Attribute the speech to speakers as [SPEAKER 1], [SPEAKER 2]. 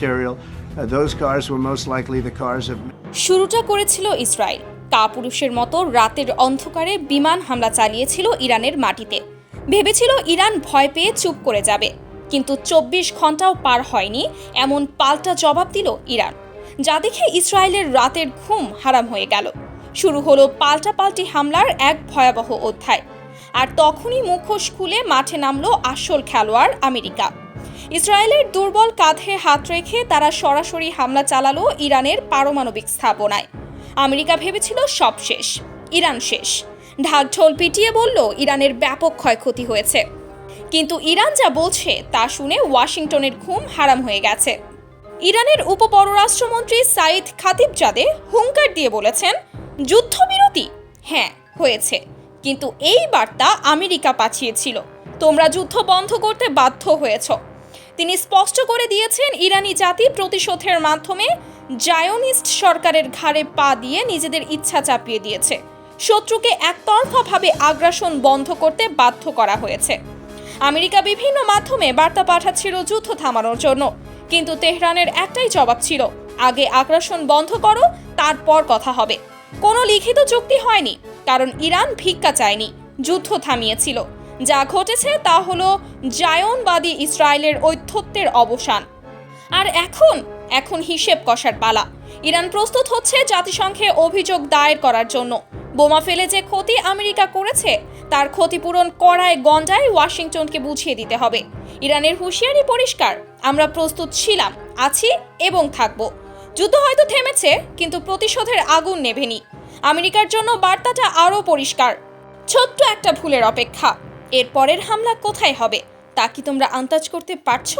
[SPEAKER 1] material. Uh, those cars were most likely the cars of
[SPEAKER 2] শুরুটা করেছিল Israel. কাপুরুষের মতো রাতের অন্ধকারে বিমান হামলা চালিয়েছিল ইরানের মাটিতে। ভেবেছিল ইরান ভয় পেয়ে চুপ করে যাবে। কিন্তু চব্বিশ ঘন্টাও পার হয়নি এমন পাল্টা জবাব দিল ইরান। যা দেখে ইসরায়েলের রাতের ঘুম হারাম হয়ে গেল। শুরু হলো পাল্টাপাল্টি হামলার এক ভয়াবহ অধ্যায়। আর তখনই মুখোশ খুলে মাঠে নামলো আসল খেলোয়াড় আমেরিকা। ইসরায়েলের দুর্বল কাঁধে হাত রেখে তারা সরাসরি হামলা চালালো ইরানের পারমাণবিক স্থাপনায়। আমেরিকা ভেবেছিল সব শেষ, ইরান শেষ। ঢাকঢোল পিটিয়ে বলল, ইরানের ব্যাপক ক্ষয়ক্ষতি হয়েছে। কিন্তু ইরান যা বলছে তা শুনে ওয়াশিংটনের ঘুম হারাম হয়ে গেছে। ইরানের উপপররাষ্ট্রমন্ত্রী সাইদ খাতিবজাদে হুঙ্কার দিয়ে বলেছেন, যুদ্ধবিরতি? হ্যাঁ হয়েছে। কিন্তু এই বার্তা আমেরিকা পাঠিয়েছিল। তোমরা যুদ্ধ বন্ধ করতে বাধ্য হয়েছ। তিনি স্পষ্ট করে দিয়েছেন, ইরানি জাতি প্রতিশোধের মাধ্যমে জায়োনিস্ট সরকারের ঘাড়ে পা দিয়ে নিজেদের ইচ্ছা চাপিয়ে দিয়েছে। শত্রুকে একতরফাভাবে আগ্রাসন বন্ধ করতে বাধ্য করা হয়েছে। আমেরিকা বিভিন্ন মাধ্যমে বার্তা পাঠাচ্ছিল যুদ্ধ থামানোর জন্য। কিন্তু তেহরানের একটাই জবাব ছিল, আগে আগ্রাসন বন্ধ করো, তারপর কথা হবে। কোনো লিখিত চুক্তি হয়নি, কারণ ইরান ভিক্ষা চায়নি, যুদ্ধ থামিয়েছিল। যা ঘটেছে তা হলো জায়নবাদী ইসরায়েলের ঐধ্যত্বের অবসান। আর এখন এখন হিসেব কষার পালা। ইরান প্রস্তুত হচ্ছে জাতিসংঘে অভিযোগ দায়ের করার জন্য। বোমা ফেলে যে ক্ষতি আমেরিকা করেছে, তার ক্ষতিপূরণ করায় গন্ডায় ওয়াশিংটনকে বুঝিয়ে দিতে হবে। ইরানের হুঁশিয়ারি পরিষ্কার, আমরা প্রস্তুত ছিলাম, আছি এবং থাকব। যুদ্ধ হয়তো থেমেছে, কিন্তু প্রতিশোধের আগুন নেভেনি। আমেরিকার জন্য বার্তাটা আরও পরিষ্কার। ছোট্ট একটা ভুলের অপেক্ষা। এর পরের হামলা কোথায় হবে তা কি তোমরা আন্দাজ করতে পারছ?